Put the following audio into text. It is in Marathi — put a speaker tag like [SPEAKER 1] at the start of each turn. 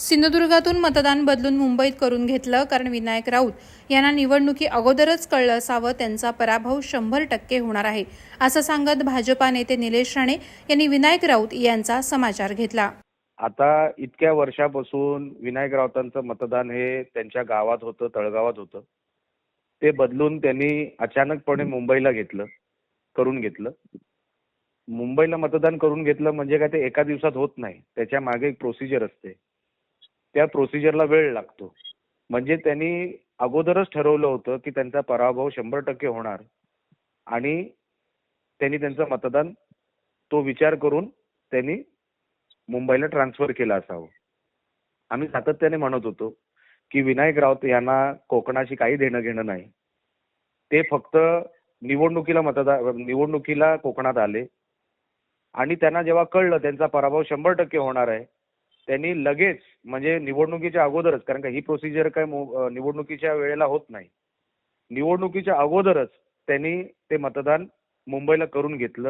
[SPEAKER 1] सिंधुदुर्गातून मतदान बदलून मुंबईत करून घेतलं कारण विनायक राऊत यांना निवडणुकी अगोदरच कळलं असावं त्यांचा पराभव शंभर टक्के होणार आहे असं सांगत भाजपा नेते निलेश राणे यांनी विनायक राऊत यांचा समाचार घेतला.
[SPEAKER 2] आता इतक्या वर्षापासून विनायक राऊतांचं मतदान हे त्यांच्या गावात होतं तळगावात होतं. ते बदलून त्यांनी अचानकपणे मुंबईला घेतलं करून घेतलं. मुंबईला मतदान करून घेतलं म्हणजे काय ते एका दिवसात होत नाही त्याच्यामागे एक प्रोसिजर असते. त्या प्रोसिजरला वेळ लागतो. म्हणजे त्यांनी अगोदरच ठरवलं होतं की त्यांचा पराभव शंभर टक्के होणार. आणि त्यांनी त्यांचं मतदान तो विचार करून त्यांनी मुंबईला ट्रान्सफर केला असावं. आम्ही सातत्याने म्हणत होतो की विनायक राऊत यांना कोकणाशी काही देणं घेणं नाही. ते फक्त निवडणुकीला मतदान निवडणुकीला कोकणात आले. आणि त्यांना जेव्हा कळलं त्यांचा पराभव शंभर टक्के होणार आहे त्यांनी लगेच म्हणजे निवडणुकीच्या अगोदरच कारण का ही प्रोसिजर काय निवडणुकीच्या वेळेला होत नाही. निवडणुकीच्या अगोदरच त्यांनी ते मतदान मुंबईला करून घेतलं.